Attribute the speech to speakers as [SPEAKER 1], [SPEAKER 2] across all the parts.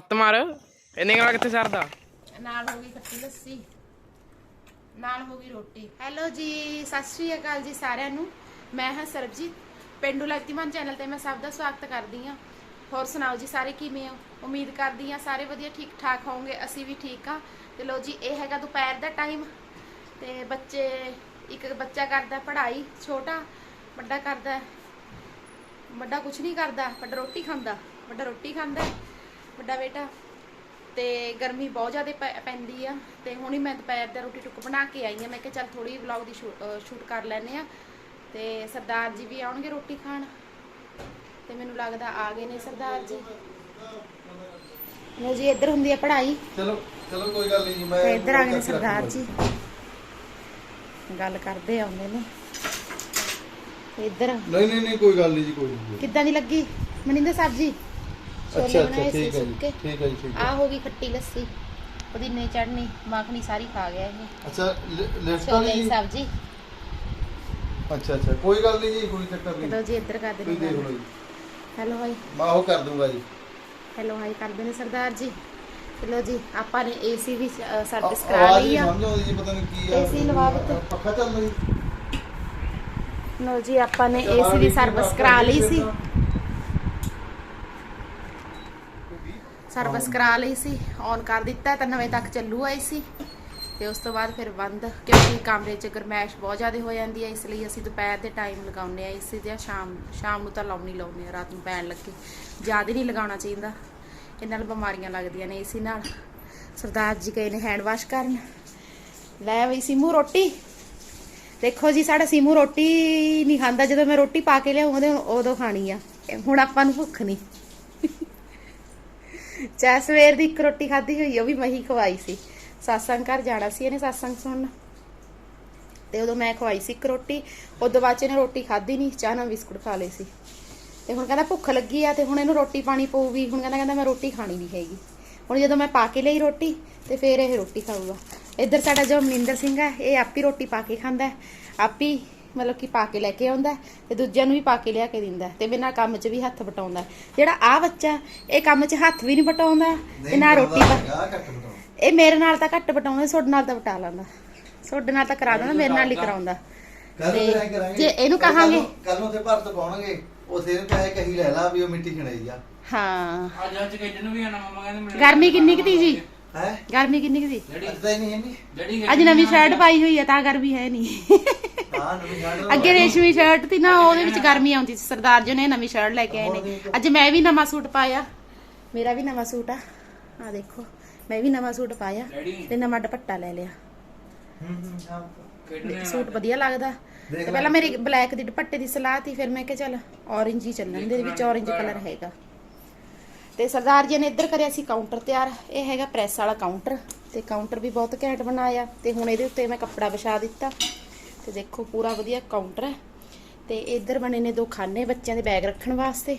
[SPEAKER 1] ਲੱਤ ਮਾਰ। ਇੰਨੇ ਨਾਲ ਕਿੱਥੇ ਸਰਦਾ?
[SPEAKER 2] ਨਾਲ ਹੋ ਗਈ ਖੱਟੀ ਲੱਸੀ। ਨਾਲ ਹੋ ਗਈ ਰੋਟੀ। ਹੈਲੋ ਜੀ, ਸਤਿ ਸ਼੍ਰੀ ਅਕਾਲ ਜੀ ਸਾਰਿਆਂ ਨੂੰ। ਮੈਂ ਹਾਂ ਸਰਬਜੀਤ। ਪਿੰਡੂ ਲਗਤੀਮਾਨ ਚੈਨਲ ਤੇ ਮੈਂ ਸਭ ਦਾ ਸਵਾਗਤ ਕਰਦੀ ਹਾਂ। ਹੋਰ ਸੁਣਾਓ ਜੀ ਸਾਰੇ ਕਿਵੇਂ ਹੋ? ਉਮੀਦ ਕਰਦੀ ਹਾਂ ਸਾਰੇ ਵਧੀਆ, ਠੀਕ ਠਾਕ ਹੋਵੋਗੇ। ਅਸੀਂ ਵੀ ਠੀਕ ਹਾਂ। ਤੇ ਲੋ ਜੀ, ਇਹ ਹੈਗਾ ਦੁਪਹਿਰ ਦਾ ਟਾਈਮ ਤੇ ਬੱਚੇ, ਇੱਕ ਬੱਚਾ ਕਰਦਾ ਪੜ੍ਹਾਈ, ਛੋਟਾ, ਵੱਡਾ ਕਰਦਾ, ਵੱਡਾ ਕੁਝ ਨਹੀਂ ਕਰਦਾ, ਵੱਡਾ ਰੋਟੀ ਖਾਂਦਾ, ਵੱਡਾ ਰੋਟੀ ਖਾਂਦਾ। ਵੱਡਾ ਬੇਟਾ ਤੇ ਗਰਮੀ ਬਹੁਤ ਜ਼ਿਆਦਾ ਪੈਂਦੀ ਆ ਤੇ ਹੁਣੀ ਮੈਂ ਦੁਪਹਿਰ ਦਾ ਰੋਟੀ ਟੁੱਕ ਬਣਾ ਕੇ ਆਈ ਆ ਮੈਂ ਕਿਹਾ ਚੱਲ ਥੋੜੀ ਵਲੌਗ ਦੀ ਸ਼ੂਟ ਕਰ ਲੈਨੇ ਆ ਤੇ ਸਰਦਾਰ ਜੀ ਵੀ ਆਉਣਗੇ ਰੋਟੀ ਖਾਣ ਤੇ ਮੈਨੂੰ ਲੱਗਦਾ ਆ ਗਏ ਨੇ ਸਰਦਾਰ ਜੀ। ਲੋ ਜੀ ਇੱਧਰ ਹੁੰਦੀ ਆ ਪੜ੍ਹਾਈ।
[SPEAKER 3] ਚਲੋ ਚਲੋ ਕੋਈ ਗੱਲ ਨਹੀਂ ਮੈਂ
[SPEAKER 2] ਇੱਧਰ ਆ ਗਏ ਨੇ
[SPEAKER 3] ਕਰਕੇ
[SPEAKER 2] ਸਰਦਾਰ
[SPEAKER 3] ਰੱਖੂੰਗਾ।
[SPEAKER 2] ਜੀ। ਗੱਲ ਕਰਦੇ ਆਉਂਦੇ ਨੇ। ਇੱਧਰ
[SPEAKER 3] ਨਹੀਂ ਨਹੀਂ ਨਹੀਂ ਕੋਈ ਗੱਲ ਨਹੀਂ ਜੀ ਕੋਈ ਨਹੀਂ।
[SPEAKER 2] ਕਿੱਦਾਂ ਦੀ ਲੱਗੀ? ਮਨਿੰਦਰ ਸਾਹਿਬ ਜੀ?
[SPEAKER 3] ਅੱਛਾ ਅੱਛਾ ਠੀਕ ਹੈ ਜੀ। ਠੀਕ ਹੈ ਜੀ ਠੀਕ
[SPEAKER 2] ਆ
[SPEAKER 3] ਹੈ
[SPEAKER 2] ਗਈ ਖੱਟੀ ਲੱਸੀ। ਪੁਦੀਨੇ ਚਟਨੀ ਮੱਖਣੀ ਸਾਰੀ ਖਾ ਗਿਆ ਇਹ
[SPEAKER 3] ਅੱਛਾ
[SPEAKER 2] ਛੋਲੇ
[SPEAKER 3] ਵਾਲੀ
[SPEAKER 2] ਦੀ ਸਬਜ਼ੀ।
[SPEAKER 3] ਅੱਛਾ ਅੱਛਾ ਕੋਈ ਗੱਲ ਨਹੀਂ ਜੀ ਕੋਈ ਚੱਕਰ
[SPEAKER 2] ਚਲੋ
[SPEAKER 3] ਨਹੀਂ
[SPEAKER 2] ਜੀ ਇੱਧਰ ਕਰਦੇ
[SPEAKER 3] ਤੁਸੀਂ ਦੇਖ ਲਓ ਜੀ।
[SPEAKER 2] Hello hi.
[SPEAKER 3] ਮੈਂ ਉਹ ਕਰ ਦੂੰਗਾ ਜੀ।
[SPEAKER 2] ਹੈਲੋ ਹਾਈ ਕਰਦੇ ਨੇ ਸਰਦਾਰ ਜੀ। ਚਲੋ ਜੀ ਆਪਾਂ ਨੇ ਏਸੀ ਵੀ ਸਰਵਿਸ ਕਰਾ ਲਈ ਆ।
[SPEAKER 3] ਸਮਝ ਆਉਂਦੀ ਜੀ ਪਤਾ ਨਹੀਂ ਕੀ ਆ।
[SPEAKER 2] AC ਲਵਾ ਦਿੱਤੇ।
[SPEAKER 3] ਪੱਖਾ ਚੱਲਦਾ ਜੀ
[SPEAKER 2] ਲੋ ਜੀ ਆਪਾਂ ਨੇ ਏਸੀ ਦੀ ਸਰਵਿਸ ਕਰਾ ਲਈ ਸੀ। ਸਰਵਿਸ ਕਰਾ ਲਈ ਸੀ ਔਨ ਕਰ ਦਿੱਤਾ, ਤਾਂ ਨਵੇਂ ਤੱਕ ਚੱਲੂ ਆਈ ਸੀ। ਤੇ ਉਸ ਤੋਂ ਬਾਅਦ ਫਿਰ ਬੰਦ, ਕਿਉਂਕਿ ਕਮਰੇ 'ਚ ਗਰਮੈਸ਼ ਬਹੁਤ ਜ਼ਿਆਦਾ ਹੋ ਜਾਂਦੀ ਹੈ ਇਸ ਲਈ ਅਸੀਂ ਦੁਪਹਿਰ ਦੇ ਟਾਈਮ ਲਗਾਉਂਦੇ ਆ ਏਸੀ ਜਾਂ ਸ਼ਾਮ ਸ਼ਾਮ ਨੂੰ ਤਾਂ ਲਾਉਣੀ ਲਾਉਂਦੇ ਆ, ਰਾਤ ਨੂੰ ਪੈਣ ਲੱਗੇ। ਜ਼ਿਆਦਾ ਨਹੀਂ ਲਗਾਉਣਾ ਚਾਹੀਦਾ। ਇਹਨਾਂ ਨਾਲ ਬਿਮਾਰੀਆਂ ਲੱਗਦੀਆਂ ਨੇ ਏਸੀ ਨਾਲ। ਸਰਦਾਰ ਜੀ ਕਹੇ ਨੇ ਹੈਂਡ ਵਾਸ਼ ਕਰਨ। ਲੈ ਬਈ ਸਿਮੂ ਰੋਟੀ। ਦੇਖੋ ਜੀ, ਸਾਡਾ ਸੀਮੂ ਰੋਟੀ ਨਹੀਂ ਖਾਂਦਾ, ਜਦੋਂ ਮੈਂ ਰੋਟੀ ਪਾ ਕੇ ਲਿਆਉਂਦੇ ਉਦੋਂ ਖਾਣੀ ਆ। ਹੁਣ ਆਪਾਂ ਨੂੰ ਭੁੱਖ ਨਹੀਂ। ਚਾਹ ਸਵੇਰ ਦੀ ਇੱਕ ਰੋਟੀ ਖਾਧੀ ਹੋਈ, ਉਹ ਵੀ ਮਹੀ ਖਵਾਈ ਸੀ। satsang ਘਰ ਜਾਣਾ ਸੀ ਇਹਨੇ satsang ਸੁਣਨ। ਤੇ ਉਦੋਂ ਮੈਂ ਖਵਾਈ ਸੀ ਇੱਕ ਰੋਟੀ, ਉਦੋਂ ਬਾਅਦ ਚ ਇਹਨੇ ਰੋਟੀ ਖਾਧੀ ਨਹੀਂ ਚਾਹ ਨਾਲ ਬਿਸਕੁਟ ਖਾ ਲਏ ਸੀ। ਤੇ ਹੁਣ ਕਹਿੰਦਾ ਭੁੱਖ ਲੱਗੀ ਆ ਤੇ ਹੁਣ ਇਹਨੂੰ ਰੋਟੀ ਪਾਣੀ ਪਊਗੀ, ਹੁਣ ਕਹਿੰਦਾ ਕਹਿੰਦਾ ਮੈਂ ਰੋਟੀ ਖਾਣੀ ਨਹੀਂ ਹੈਗੀ। ਹੁਣ ਜਦੋਂ ਮੈਂ ਪਾ ਕੇ ਲਈ ਰੋਟੀ, ਤੇ ਫੇਰ ਇਹ ਰੋਟੀ ਖਾਊਗਾ। ਇੱਧਰ ਸਾਡਾ ਜੋ ਮਨਿੰਦਰ ਸਿੰਘ ਹੈ, ਇਹ ਆਪ ਹੀ ਰੋਟੀ ਪਾ ਕੇ ਖਾਂਦਾ ਹੈ। ਆਪ ਹੀ ਮਤਲਬ ਕਿ ਪਾ ਕੇ ਲੈ ਕੇ ਆਉਂਦਾ ਹੈ ਤੇ ਦੂਜਿਆਂ ਨੂੰ ਵੀ ਪਾ ਕੇ ਲਿਆ ਕੇ ਦਿੰਦਾ ਹੈ ਤੇ ਬਿਨਾਂ ਕੰਮ 'ਚ ਵੀ ਹੱਥ ਵਟਾਉਂਦਾ ਹੈ। ਜਿਹੜਾ ਆ ਬੱਚਾ ਇਹ ਕੰਮ 'ਚ ਹੱਥ ਵੀ ਨਹੀਂ ਵਟਾਉਂਦਾ ਤੇ ਨਾ ਰੋਟੀ ਇਹ ਮੇਰੇ ਨਾਲ ਤਾਂ ਘੱਟ ਵਟਾਉਂਦਾ ਤੁਹਾਡੇ ਨਾਲ ਤਾਂ ਵਟਾ ਲੈਂਦਾ। ਤੁਹਾਡੇ ਨਾਲ ਤਾਂ ਕਰਾ ਦਿੰਦਾ ਮੇਰੇ ਨਾਲ ਨਹੀਂ ਕਰਾਉਂਦਾ। ਜੇ ਇਹਨੂੰ ਕਹਾਂਗੇ-
[SPEAKER 3] ਕੱਲ ਨੂੰ ਤੇ ਭਰਤ ਪਾਉਣਗੇ ਉਥੇ ਨੂੰ ਕਹੇ ਕਹੀ ਲੈ ਲਾ ਵੀ ਉਹ ਮਿੱਟੀ ਖਣਾਈ ਆ।
[SPEAKER 2] ਹਾਂ।
[SPEAKER 1] ਅੱਜ ਅੱਜ ਨੂੰ ਵੀ ਆਣਾ ਮਮਾ ਕਹਿੰਦੇ ਮਿਲਣ
[SPEAKER 2] ਗਰਮੀ ਕਿੰਨੀ ਕੁ ਤੀ ਜੀ?
[SPEAKER 3] ਹੈ?
[SPEAKER 2] ਗਰਮੀ ਕਿੰਨੀ ਕੁ ਤੀ?
[SPEAKER 3] ਹੀ ਨਹੀਂ ਹੈ
[SPEAKER 1] ਜਿਹੜੀ
[SPEAKER 2] ਅੱਜ ਨਵੀਂ ਸ਼ਰਟ ਪਾਈ ਹੋਈ ਹੈ ਤਾਂ ਗਰਮੀ ਹੈ ਨਹੀਂ।
[SPEAKER 3] ਹਾਂ
[SPEAKER 2] ਅੱਗੇ ਰੇਸ਼ਮੀ ਸ਼ਰਟ ਤੀ ਨਾ ਉਹਦੇ ਵਿੱਚ ਗਰਮੀ ਆਉਂਦੀ ਸੀ। ਸਰਦਾਰ ਜੀ ਨੇ ਨਵੀਂ ਸ਼ਰਟ ਲੈ ਕੇ ਆਏ ਨੇ। ਅੱਜ ਮੈਂ ਵੀ ਨਵਾਂ ਸੂਟ ਪਾਇਆ। ਮੇਰਾ ਵੀ ਨਵਾਂ ਸੂਟ ਆ। ਆ ਦੇਖੋ ਮੈਂ ਵੀ ਨਵਾਂ ਸੂਟ ਪਾਇਆ ਤੇ ਨਵਾਂ ਦੁਪੱਟਾ ਲੈ ਲਿਆ। ਸੂਟ ਵਧੀਆ ਲੱਗਦਾ। ਤੇ ਪਹਿਲਾਂ ਮੇਰੀ ਬਲੈਕ ਦੀ ਦੁਪੱਟੇ ਦੀ ਸਲਾਹ ਤੀ ਫਿਰ ਮੈਂ ਕਿਹਾ ਚੱਲ orange ਹੀ ਚੱਲਣ ਦੇ ਵਿੱਚ orange ਕਲਰ ਹੈਗਾ। ਤੇ ਸਰਦਾਰ ਜੀ ਨੇ ਇੱਧਰ ਕਰਿਆ ਸੀ ਕਾਊਂਟਰ ਤਿਆਰ। ਇਹ ਹੈਗਾ ਪ੍ਰੈਸ ਵਾਲਾ ਕਾਊਂਟਰ ਤੇ ਕਾਊਂਟਰ ਵੀ ਬਹੁਤ ਘੈਂਟ ਬਣਾਇਆ। ਤੇ ਹੁਣ ਇਹਦੇ ਉੱਤੇ ਮੈਂ ਕੱਪੜਾ ਵਿਛਾ ਦਿੱਤਾ। ਤੇ ਦੇਖੋ ਪੂਰਾ ਵਧੀਆ ਕਾਊਂਟਰ ਹੈ। ਤੇ ਇੱਧਰ ਬਣੇ ਨੇ ਦੋ ਖਾਨੇ ਬੱਚਿਆਂ ਦੇ ਬੈਗ ਰੱਖਣ ਵਾਸਤੇ।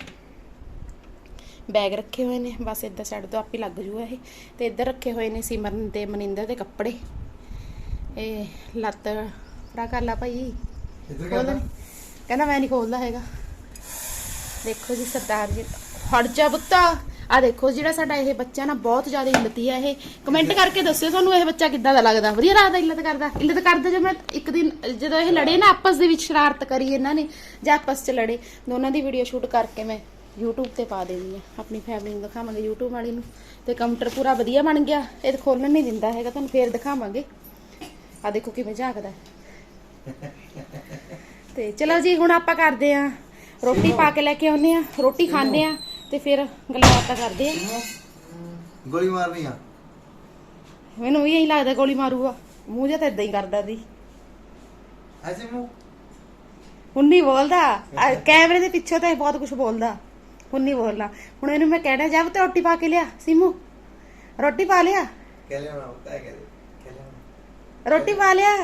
[SPEAKER 2] ਬੈਗ ਰੱਖੇ ਹੋਏ ਨੇ ਬਸ ਇੱਧਰ ਸਾਈਡ ਤੋਂ ਆਪੇ ਲੱਗ ਜੂਗਾ ਇਹ। ਤੇ ਇੱਧਰ ਰੱਖੇ ਹੋਏ ਨੇ ਸਿਮਰਨ ਤੇ ਮਨਿੰਦਰ ਦੇ ਕੱਪੜੇ। ਇਹ ਲੱਤ ਫੜਾ ਕਰ ਲਾ ਭਾਈ।
[SPEAKER 3] ਇੱਧਰ
[SPEAKER 2] ਖੋਲ
[SPEAKER 3] ਕਰ
[SPEAKER 2] ਨੀ। ਕਹਿੰਦਾ ਮੈਂ ਨਹੀਂ ਖੋਲਦਾ ਹੈਗਾ। ਦੇਖੋ ਜੀ ਸਰਦਾਰ ਜੀ ਹਟ ਜਾ ਪੁੱਤਾ। ਆ ਦੇਖੋ ਜਿਹੜਾ ਸਾਡਾ ਇਹ ਬੱਚਾ ਨਾ ਬਹੁਤ ਜ਼ਿਆਦਾ ਹਿੱਲਤੀ ਹੈ ਇਹ। ਕਮੈਂਟ ਕਰਕੇ ਦੱਸਿਓ ਤੁਹਾਨੂੰ ਇਹ ਬੱਚਾ ਕਿੱਦਾਂ ਦਾ ਲੱਗਦਾ। ਵਧੀਆ ਲੱਗਦਾ ਇੱਲਤ ਕਰਦਾ। ਇੱਲਤ ਕਰਦਾ ਜਦੋਂ ਮੈਂ ਇੱਕ ਦਿਨ, ਜਦੋਂ ਇਹ ਲੜੇ ਨਾ ਆਪਸ ਦੇ ਵਿੱਚ ਸ਼ਰਾਰਤ ਕਰੀ ਇਹਨਾਂ ਨੇ, ਜਾਂ ਆਪਸ 'ਚ ਲੜੇ, ਦੋਨਾਂ ਦੀ ਵੀਡੀਓ ਸ਼ੂਟ ਕਰਕੇ ਮੈਂ YouTube ਤੇ ਪਾ ਦੇਣੀ ਆ। ਆਪਣੀ ਫੈਮਿਲੀ ਨੂੰ ਦਿਖਾਵਾਂਗੇ YouTube ਵਾਲੀ ਨੂੰ। ਤੇ ਕਾਊਂਟਰ ਪੂਰਾ ਵਧੀਆ ਬਣ ਗਿਆ। ਇਹ ਖੋਲਣ ਨਹੀਂ ਦਿੰਦਾ ਹੈਗਾ, ਤੁਹਾਨੂੰ ਫੇਰ ਦਿਖਾਵਾਂਗੇ। ਆ ਦੇਖੋ ਕਿਵੇਂ ਝਾਕਦਾ ਤੇ ਚਲੋ ਜੀ, ਹੁਣ ਆਪਾਂ ਕਰਦੇ ਆ ਰੋਟੀ ਪਾ ਕੇ ਲੈ ਕੇ ਆਉਨੇ ਆ ਰੋਟੀ ਖਾਂਦੇ ਆ ਤੇ ਫਿਰ ਗੱਲਾਂ ਬਾਤਾਂ ਕਰਦੇ ਆ।
[SPEAKER 3] ਗੋਲੀ ਮਾਰਨੀ ਆ।
[SPEAKER 2] ਮੈਨੂੰ ਵੀ ਇਹੀ ਲੱਗਦਾ ਗੋਲੀ ਮਾਰੂਗਾ। ਮੂੰਹ ਜਿਹਾ ਤਾਂ ਇਦਾਂ ਹੀ ਕਰਦਾ ਦੀ
[SPEAKER 3] ਐਸੇ ਮੂੰਹ?
[SPEAKER 2] ਹੁਣ ਨਹੀਂ ਬੋਲਦਾ। ਕੈਮਰੇ ਦੇ ਪਿੱਛੇ ਤਾਂ ਇਹ ਬਹੁਤ ਕੁਝ ਬੋਲਦਾ। ਹੁਣ ਨਹੀਂ ਬੋਲਦਾ। ਹੁਣ ਇਹਨੂੰ ਮੈਂ ਕਹਿਣਾ ਜਾ ਤੇ ਰੋਟੀ ਪਾ ਕੇ ਲਿਆ। ਸਿਮੂ ਰੋਟੀ ਪਾ ਲਿਆ।
[SPEAKER 3] ਕਹਿ ਲਿਆ ਨਾ ਕਹਿ ਕਹਿ ਕਹਿ ਲਿਆ
[SPEAKER 2] ਰੋਟੀ ਪਾ ਲਿਆ।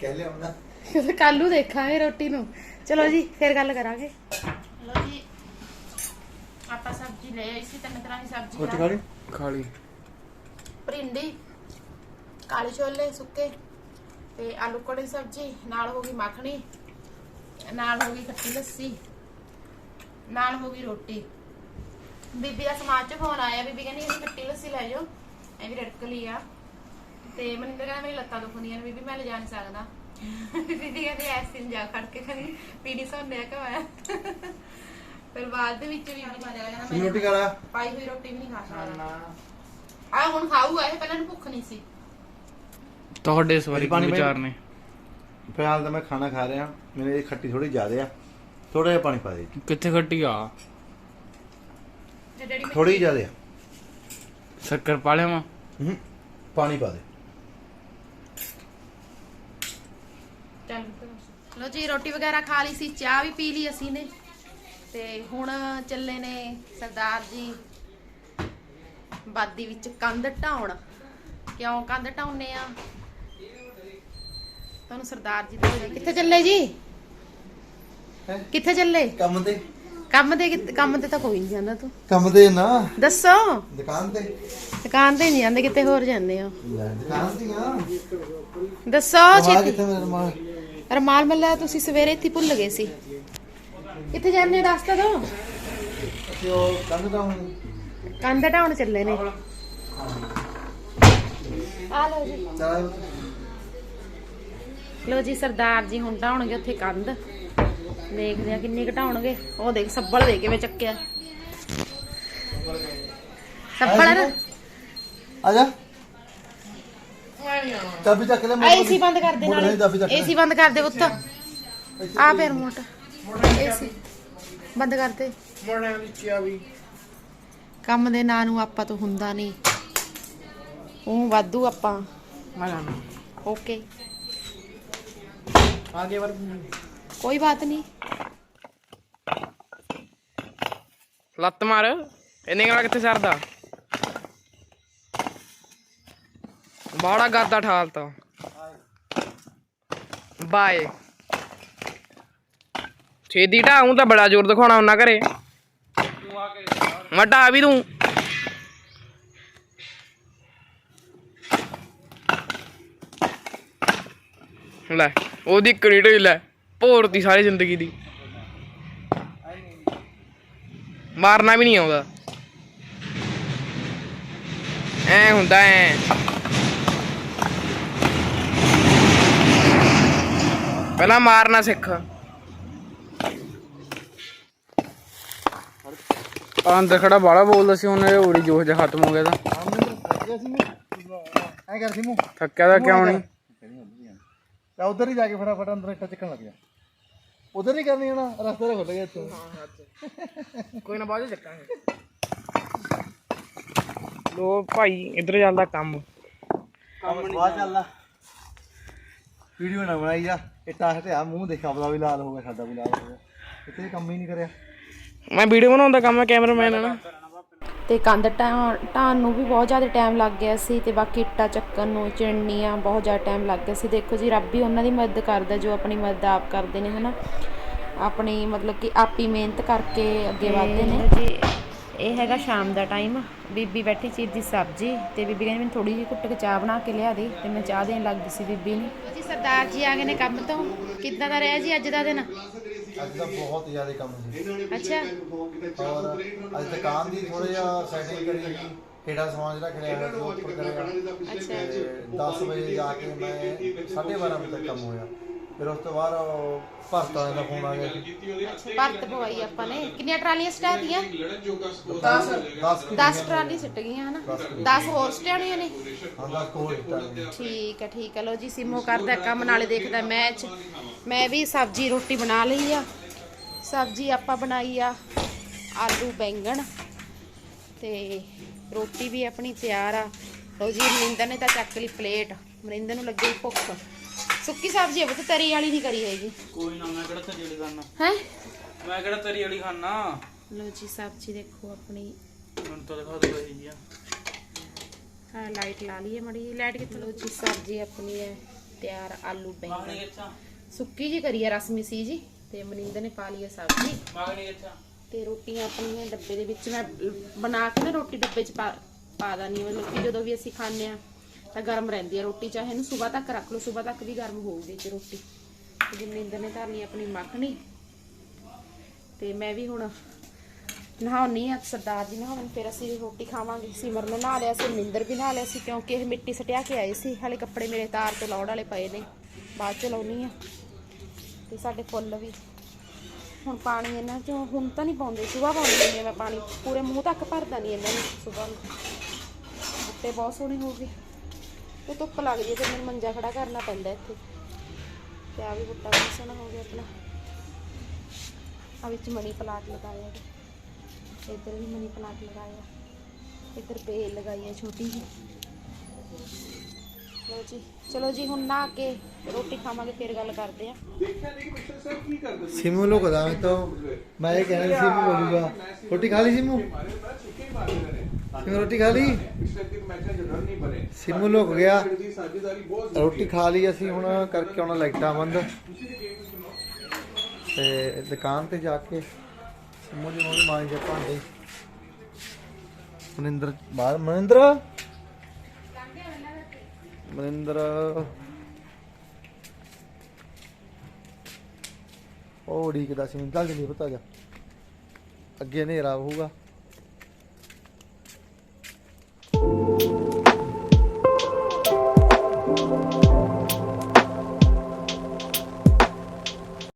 [SPEAKER 3] ਕਹਿ ਲਿਆ ਨਾ।
[SPEAKER 2] ਕੱਲੂ ਦੇਖਾਂਗੇ ਰੋਟੀ ਨੂੰ। ਚਲੋ ਜੀ ਫਿਰ ਗੱਲ ਕਰਾਂਗੇ। ਲੋ ਜੀ ਆਪਾਂ ਸਬਜ਼ੀ ਲੈ ਆਈ ਸੀ ਤਿੰਨ ਤਰ੍ਹਾਂ ਦੀ ਸਬਜ਼ੀ
[SPEAKER 3] ਖਾਲੀ
[SPEAKER 1] ਖਾਲੀ
[SPEAKER 2] ਭਰਿੰਡੀ ਕਾਲੇ ਛੋਲੇ ਸੁੱਕੇ ਤੇ ਆਲੂ ਕੋੜੇ ਸਬਜ਼ੀ ਨਾਲ ਹੋ ਗਈ ਮੱਖਣੀ ਨਾਲ ਹੋ ਗਈ ਖੱਟੀ ਲੱਸੀ ਨਾਲ ਹੋ ਗਈ ਰੋਟੀ ਬੀਬੀ ਦਾ ਸਮਾਜ ਚ ਫੋਨ ਆਇਆ ਬੀਬੀ ਕਹਿੰਦੀ ਇਹ ਖੱਟੀ ਲੱਸੀ ਲੈ ਜਾਓ ਇਹ ਵੀ ਰੜਕ ਲਈ ਆ ਤੇ ਮਨਿੰਦਰ ਕਹਿੰਦਾ ਮੇਰੀ ਲੱਤਾਂ ਦੁਖਦੀਆਂ ਨੇ ਬੀਬੀ ਮੈਂ ਲੈ ਜਾ ਨਹੀਂ ਸਕਦਾ ਬੀਬੀ ਕਹਿੰਦੀ ਐਸੀ ਨੂੰ ਜਾ ਖੜ ਕੇ ਕਹਿੰਦੀ ਪੀੜੀ ਸੋਨੇ ਕਵਾਇਆ ਫਿਰ ਬਾਅਦ ਦੇ ਵਿੱਚ ਵੀ ਮਾਰਿਆ ਕਹਿੰਦਾ
[SPEAKER 3] ਕੀ
[SPEAKER 2] ਮੈਂ
[SPEAKER 3] ਰੋਟੀ ਕਰਾ
[SPEAKER 2] ਪਾਈ ਹੋਈ ਰੋਟੀ ਵੀ ਨਹੀਂ ਖਾ ਸਕਦਾ। ਆ ਹੁਣ ਖਾਊਗਾ ਇਹ ਪਹਿਲਾਂ ਨੂੰ ਭੁੱਖ ਨਹੀਂ ਸੀ।
[SPEAKER 1] ਤੁਹਾਡੇ ਸਵਾਰੀ
[SPEAKER 3] ਪਾਣੀ
[SPEAKER 1] ਵਿਚਾਰ ਨੇ?
[SPEAKER 3] ਫਿਲਹਾਲ ਤਾਂ ਮੈਂ ਖਾਣਾ ਖਾ ਰਿਹਾ ਮੇਰੇ ਖੱਟੀ ਥੋੜੀ ਜ਼ਿਆਦਾ ਆ। ਥੋੜਾ ਜਿਹਾ ਪਾਣੀ ਪਾ ਦੇ।
[SPEAKER 1] ਕਿੱਥੇ ਖੱਟੀ ਆ?
[SPEAKER 2] ਮੈਂ
[SPEAKER 3] ਥੋੜੀ ਜ਼ਿਆਦਾ ਆ।
[SPEAKER 1] ਸ਼ੱਕਰ ਪਾ ਲਿਆ
[SPEAKER 3] ਹੂੰ ਪਾਣੀ ਪਾ ਦੇ।
[SPEAKER 2] ਚੱਲ ਲੋ ਜੀ ਰੋਟੀ ਵਗੈਰਾ ਖਾ ਲਈ ਸੀ ਚਾਹ ਵੀ ਪੀ ਲਈ ਅਸੀਂ ਨੇ। ਤੇ ਹੁਣ ਚੱਲੇ ਨੇ ਸਰਦਾਰ ਜੀ ਬਾਦੀ ਵਿੱਚ ਕੰਧ ਢਾਉਣ। ਕਿਉਂ ਕੰਧ ਢਾਉਨੇ ਆ? ਤੁਹਾਨੂੰ ਸਰਦਾਰ ਜੀ ਦੱਸੋ ਕਿੱਥੇ ਚੱਲੇ ਜੀ?
[SPEAKER 3] ਹੈਂ?
[SPEAKER 2] ਕਿੱਥੇ ਚੱਲੇ?
[SPEAKER 3] ਕੰਮ ਤੇ।
[SPEAKER 2] ਕੰਮ ਤੇ ਕਿੱਥੇ- ਕੰਮ ਤੇ ਤਾਂ ਕੋਈ ਨਹੀਂ ਜਾਂਦਾ ਤੂੰ।
[SPEAKER 3] ਕੰਮ ਤੇ ਨਾ।
[SPEAKER 2] ਦੱਸੋ।
[SPEAKER 3] ਦੁਕਾਨ ਤੇ।
[SPEAKER 2] ਦੁਕਾਨ ਤੇ ਨਹੀਂ ਜਾਂਦੇ ਕਿਤੇ ਹੋਰ ਜਾਂਦੇ ਹੋ
[SPEAKER 3] ਲੈ, ਦੁਕਾਨ ਤੇ ਆ।
[SPEAKER 2] ਦੱਸੋ
[SPEAKER 3] ਆ
[SPEAKER 2] ਛੇਤੀ
[SPEAKER 3] ਰਮਾਲ
[SPEAKER 2] ਮੱਲਾ ਤੁਸੀਂ ਸਵੇਰੇ ਇੱਥੇ ਭੁੱਲ ਗਏ ਸੀ। ਕਿੱਥੇ ਜਾਂਦੇ ਰਸਤਾ ਦੋ
[SPEAKER 3] ਅਸੀਂ ਉਹ ਕੰਧ ਦਾ ਹੁਣ
[SPEAKER 2] ਕੰਧ ਢਾਉਣ ਚੱਲੇ ਨੇ। ਆ ਲਓ ਜੀ।
[SPEAKER 3] ਚੱਲ।
[SPEAKER 2] ਲਓ ਜੀ ਸਰਦਾਰ ਜੀ ਹੁਣ ਢਾਉਣਗੇ ਉੱਥੇ ਕੰਧ। ਦੇਖਦੇ ਆ ਕਿੰਨੀ ਘਟਾਉਣਗੇ ਉਹ ਦੇਖ ਸੱਬਲ ਦੇ ਕਿਵੇਂ ਚੱਕਿਆ। ਸੱਬਲ ਨਾ।
[SPEAKER 3] ਆ ਜਾ। ਚਾਬੀ ਚੱਕ ਲੈ
[SPEAKER 2] ਆ ਏਸੀ ਬੰਦ ਕਰ ਦੇ
[SPEAKER 3] ਮੋਟਰ ਦੀ ਚਾਬੀ ਚੱਕ
[SPEAKER 2] ਨਾਲ
[SPEAKER 3] ਲੈ।
[SPEAKER 2] ਏਸੀ ਬੰਦ ਕਰ ਦੇ ਪੁੱਤ। ਆ ਫੇਰ ਮੋਟ। ਏਸੀ ਬੰਦ ਕਰ ਦੇ
[SPEAKER 1] ਮੋੜਿਆਂ ਦੀ ਚਾਬੀ
[SPEAKER 2] ਕੰਮ ਦੇ ਨਾਂ ਨੂੰ ਆਪਾਂ ਤੋਂ ਹੁੰਦਾ ਨਹੀਂ। ਉਹ ਵਾਧੂ ਆਪਾਂ।
[SPEAKER 1] ਮੈਂ ਜਾਣਾ।
[SPEAKER 2] ਓਕੇ।
[SPEAKER 1] ਆਗੇ ਵਰ
[SPEAKER 2] ਕੋਈ ਬਾਤ ਨਹੀਂ।
[SPEAKER 1] ਲੱਤ ਮਾਰ। ਇੰਨੇ ਵਾਲਾ ਕਿੱਥੇ ਸਰਦਾ? ਬਾੜਾ ਗਾਦਾ ਠਾਲਤਾ। ਬਾਏ। ਛੇਦੀ ਢਾਉਂ ਤਾਂ ਬੜਾ ਜ਼ੋਰ ਦਿਖਾਉਣਾ ਉਹਨਾਂ ਘਰੇ। ਮੈਂ ਢਾਹ ਵੀ ਤੂੰ ਲੈ, ਉਹਦੀ ਕਰੀਟ ਹੀ ਲੈ, ਭੋਰਤੀ ਸਾਰੀ ਜ਼ਿੰਦਗੀ ਦੀ। ਮਾਰਨਾ ਵੀ ਨਹੀਂ ਆਉਂਦਾ। ਐ ਹੁੰਦਾ, ਐ। ਪਹਿਲਾਂ ਮਾਰਨਾ ਸਿੱਖ। ਅੰਦਰ ਖੜਾ ਬਾਲਾ ਬੋਲਦਾ ਸੀ ਉਹਨੇ ਉੜੀ ਜੋਸ਼ ਜਿਹਾ ਖਤਮ ਹੋ ਗਿਆ ਤਾਂ।
[SPEAKER 3] ਐ ਕਰ ਸੀ ਮੂੰਹ
[SPEAKER 1] ਥੱਕਿਆ ਦਾ ਕਿਉਂ ਨਹੀਂ?
[SPEAKER 3] ਤਾਂ ਉਧਰ ਹੀ ਜਾ ਕੇ ਫਟਾਫਟ ਅੰਦਰ ਇੱਟਾਂ ਚੱਕਣ ਲੱਗ ਗਿਆ। ਉਧਰ ਹੀ ਕਰਨੀ ਹੈ ਨਾ ਰਸਤਾ ਤਾਂ ਖੁੱਲ ਗਿਆ ਇੱਥੋਂ।
[SPEAKER 1] ਕੋਈ ਨਾ ਬਾਅਦ ਚੱਕਾਂਗੇ। ਲੋ ਭਾਈ ਇੱਧਰ ਚੱਲਦਾ ਕੰਮ।
[SPEAKER 3] ਬਾਹਰ ਚੱਲਦਾ। ਵੀਡੀਓ ਨਾ ਬਣਾਈ ਜਾ ਇੱਟਾਂ ਹਟਿਆ ਮੂੰਹ ਦੇਖਾ ਆਪਦਾ ਵੀ ਲਾਲ ਹੋ ਗਿਆ ਸਾਡਾ ਵੀ ਲਾਲ ਹੋ ਗਿਆ। ਕਿਤੇ ਕੰਮ ਹੀ ਨਹੀਂ ਕਰਿਆ।
[SPEAKER 1] ਮੈਂ ਵੀਡੀਓ ਬਣਾਉਣ ਦਾ ਕੰਮ ਹੈ ਕੈਮਰਾਮੈਨ ਨਾ।
[SPEAKER 2] ਤੇ ਕੰਧ ਢਾਹਣ ਨੂੰ ਵੀ ਬਹੁਤ ਜ਼ਿਆਦਾ ਟਾਈਮ ਲੱਗ ਗਿਆ ਸੀ ਤੇ ਬਾਕੀ ਇੱਟਾਂ ਚੱਕਣ ਨੂੰ ਚਿਣਨੀਆਂ ਬਹੁਤ ਜ਼ਿਆਦਾ ਟਾਈਮ ਲੱਗ ਗਿਆ ਸੀ। ਦੇਖੋ ਜੀ ਰੱਬ ਵੀ ਉਹਨਾਂ ਦੀ ਮਦਦ ਕਰਦਾ ਜੋ ਆਪਣੀ ਮਦਦ ਆਪ ਕਰਦੇ ਨੇ ਹਨਾ। ਆਪਣੀ ਮਤਲਬ ਕਿ ਆਪੀ ਮਿਹਨਤ ਕਰਕੇ ਅੱਗੇ ਵਧਦੇ ਨੇ। ਜੀ ਇਹ ਹੈਗਾ ਸ਼ਾਮ ਦਾ ਟਾਈਮ। ਬੀਬੀ ਬੈਠੀ ਚੀਰ ਦੀ ਸਬਜ਼ੀ ਤੇ ਬੀਬੀ ਕਹਿੰਦੀ ਮੈਨੂੰ ਥੋੜੀ ਜਿਹੀ ਕੁੱਟ ਕੇ ਚਾਹ ਬਣਾ ਕੇ ਲਿਆ ਦੇ ਤੇ ਮੈਂ ਚਾਹ ਦੇਣ ਲੱਗਦੀ ਸੀ ਬੀਬੀ ਨੂੰ। ਜੀ ਸਰਦਾਰ ਜੀ ਆ ਗਏ ਨੇ ਕੰਮ ਤੋਂ। ਕਿੱਦਾਂ ਦਾ ਰਿਹਾ ਜੀ ਅੱਜ ਦਾ ਦਿਨ?
[SPEAKER 3] ਅੱਜ ਤਾਂ ਬਹੁਤ ਜ਼ਿਆਦਾ ਕੰਮ ਸੀ।
[SPEAKER 2] ਅੱਛਾ।
[SPEAKER 3] ਔਰ ਅੱਜ ਦੁਕਾਨ ਦੀ ਥੋੜਾ ਜਿਹਾ ਸੈਟਿੰਗ ਕਰੀ ਸੀ ਹੇਠਾਂ ਸਮਾਨ ਜਿਹੜਾ ਖੜਿਆ ਉਹ ਉੱਪਰ ਕਰਿਆ।
[SPEAKER 2] ਅੱਛਾ
[SPEAKER 3] ਤੇ 10 ਵਜੇ ਜਾ ਕੇ ਮੈਂ 12:30 ਵਜੇ ਤੱਕ ਕੰਮ ਹੋਇਆ। ਫਿਰ ਉਸ ਤੋਂ ਬਾਅਦ ਉਹ ਭਰਤ ਦਾ ਫੋਨ ਆ ਗਿਆ।
[SPEAKER 2] ਭਰਤ ਪਵਾਈ ਆਪਾਂ ਨੇ। ਕਿੰਨੀਆਂ ਟਰਾਲੀਆਂ ਸਟਾਤੀਆਂ
[SPEAKER 3] 10 10
[SPEAKER 2] 10 ਟਰਾਲੀ ਸਿੱਟ ਗਈਆਂ ਹਨਾ? 10 ਹੋਰ ਸਟਾਣੀਆਂ ਨੇ?
[SPEAKER 3] ਹਾਂ 10 ਕੋਲ ਦਿੱਤਾ
[SPEAKER 2] ਠੀਕ ਹੈ ਠੀਕ ਹੈ। ਲੋ ਜੀ ਸਿਮੋ ਕਰਦਾ ਕੰਮ ਨਾਲੇ ਦੇਖਦਾ ਮੈਚ। ਮੈਂ ਵੀ ਸਬਜ਼ੀ ਰੋਟੀ ਬਣਾ ਲਈ ਆ। ਸਬਜ਼ੀ ਆਪਾਂ ਬਣਾਈ ਆ ਆਲੂ ਬੈਂਗਣ ਤੇ ਰੋਟੀ ਵੀ ਆਪਣੀ ਤਿਆਰ ਆ। ਲੋ ਜੀ ਮਨਿੰਦਰ ਨੇ ਤਾਂ ਚੱਕ ਲਈ ਪਲੇਟ। ਮਨਿੰਦਰ ਨੂੰ ਲੱਗੀ ਭੁੱਖ। ਸੁੱਕੀ ਸਬਜ਼ੀ ਆ ਬਤ ਤਰੀ ਵਾਲੀ ਨਹੀਂ ਕਰੀ ਹੈਗੀ।
[SPEAKER 1] ਕੋਈ ਨਾ ਮੈਂ ਕਿਹੜਾ ਤਰੀ ਵਾਲੀ ਖਾਣਾ
[SPEAKER 2] ਹੈ?
[SPEAKER 1] ਮੈਂ ਕਿਹੜਾ ਤਰੀ ਵਾਲੀ ਖਾਣਾ
[SPEAKER 2] ਲੋ ਜੀ ਸਬਜ਼ੀ ਦੇਖੋ ਆਪਣੀ।
[SPEAKER 1] ਮੈਨੂੰ ਤਾਂ ਦਿਖਾ ਦੋ ਇਹ
[SPEAKER 2] ਹਾਂ ਲਾਈਟ ਲਾ ਲਈਏ ਮੜੀ ਲਾਈਟ ਕਿੱਥੇ ਲੋ ਜੀ? ਸਬਜ਼ੀ ਆਪਣੀ ਹੈ ਤਿਆਰ ਆਲੂ ਬੈਂਗਣ।
[SPEAKER 1] ਅੱਛਾ।
[SPEAKER 2] ਸੁੱਕੀ ਜੀ ਕਰੀ ਹੈ ਰਸਮੀ ਸੀ ਜੀ ਤੇ ਮਨਿੰਦਰ ਨੇ ਪਾ ਲਈ ਹੈ ਸਬਜ਼ੀ।
[SPEAKER 1] ਮਾਗਣੀ ਅੱਛਾ।
[SPEAKER 2] ਤੇ ਰੋਟੀਆਂ ਆਪਣੀਆਂ ਡੱਬੇ ਦੇ ਵਿੱਚ ਮੈਂ ਬਣਾ ਕੇ ਨਾ ਰੋਟੀ ਡੱਬੇ 'ਚ ਪਾ ਪਾ ਦਾਨੀ ਮਤਲਬ ਕਿ ਜਦੋਂ ਵੀ ਅਸੀਂ ਖਾਂਦੇ ਆ ਤਾਂ ਗਰਮ ਰਹਿੰਦੀ ਹੈ ਰੋਟੀ, ਚਾਹੇ ਇਹਨੂੰ ਸਵੇਰ ਤੱਕ ਰੱਖ ਲਓ ਸਵੇਰ ਤੱਕ ਵੀ ਗਰਮ ਹੋਊਗੀ ਚ ਰੋਟੀ। ਤੇ ਜੀ ਮਨਿੰਦਰ ਨੇ ਧਰ ਲਈ ਆਪਣੀ ਮੱਖਣੀ, ਤੇ ਮੈਂ ਵੀ ਹੁਣ ਨਹਾਉਣੀ ਆ, ਸਰਦਾਰ ਜੀ ਨਹਾਉਣ, ਫਿਰ ਅਸੀਂ ਰੋਟੀ ਖਾਵਾਂਗੇ। ਸਿਮਰ ਨੇ ਨਹਾ ਲਿਆ ਸੀ ਮਿੰਦਰ ਵੀ ਨਹਾ ਲਿਆ ਸੀ, ਕਿਉਂਕਿ ਇਹ ਮਿੱਟੀ ਸਟਿਆ ਕੇ ਆਏ ਸੀ। ਹਾਲੇ ਕੱਪੜੇ ਮੇਰੇ ਤਾਰ ਤੋਂ ਲਾਉਣ ਵਾਲੇ ਪਏ ਨੇ, ਬਾਅਦ ਚ ਲਾਉਣੀ ਆ। ਤੇ ਸਾਡੇ ਫੁੱਲ ਵੀ, ਹੁਣ ਪਾਣੀ ਇਹਨਾਂ ਚੋਂ ਹੁਣ ਤਾਂ ਨਹੀਂ ਪਾਉਂਦੇ, ਸੁਬਾਹ ਪਾਉਂਦੀ ਹੁੰਦੀ ਆ ਮੈਂ ਪਾਣੀ। ਪੂਰੇ ਮੂੰਹ ਤੱਕ ਭਰਦਾ ਨਹੀਂ ਇਹਨਾਂ ਨੂੰ, ਸੁਬਾਹ ਨੂੰ। ਬੁੱਟੇ ਬਹੁਤ ਸੋਹਣੇ ਹੋ ਗਏ ਤੇ ਧੁੱਪ ਲੱਗਦੀ ਹੈ ਤੇ ਮੈਨੂੰ ਮੰਜਾ ਖੜਾ ਕਰਨਾ ਪੈਂਦਾ ਇੱਥੇ। ਤੇ ਆ ਵੀ ਬੁੱਟਾ ਬਹੁਤ ਸੋਹਣਾ ਹੋ ਗਿਆ ਆਪਣਾ। ਆ ਵਿੱਚ ਮਨੀ ਪਲਾਟ ਲਗਾਇਆ ਹੈ ਇੱਧਰ ਵੀ ਮਨੀ ਪਲਾਟ ਲਗਾਇਆ ਇੱਧਰ ਬੇਲ ਲਗਾਈ ਹੈ ਛੋਟੀ ਜੀ ਚਲੋ ਜੀ ਚਲੋ ਜੀ ਹੁਣ ਨਹਾ ਕੇ ਰੋਟੀ ਖਾਵਾਂਗੇ ਫਿਰ ਗੱਲ ਕਰਦੇ ਆ।
[SPEAKER 3] ਸਿਮੂ ਲੁਕਦਾ ਮੈਂ ਤਾਂ ਮੈਂ ਇਹ ਕਹਿਣਾ ਸੀ ਸਿਮੂ ਬੋਲੂਗਾ। ਰੋਟੀ ਖਾ ਲਈ ਸਿਮੂ ਰੋਟੀ ਖਾ ਲਈ? ਸਿਮੂ ਲੁਕ ਗਿਆ। ਰੋਟੀ ਖਾ ਲਈ ਅਸੀਂ ਹੁਣ, ਕਰਕੇ ਆਉਣਾ ਲਾਈਟਾਂ ਬੰਦ। ਤੇ ਦੁਕਾਨ ਤੇ ਜਾ ਕੇ ਸਿਮੂ ਦੀ ਮੰਮੀ ਮਾਂ ਦੇ ਭਾਂਡੇ। ਮਨਿੰਦਰ, ਬਾਹਰ, ਮਨਿੰਦਰ? ਮਨਿੰਦਰ। ਉਹ ਉਡੀਕਦਾ ਸੀ ਚੱਲ ਜਲੀ ਪਤਾ ਜਾ। ਅੱਗੇ ਹਨੇਰਾ ਹੋਊਗਾ।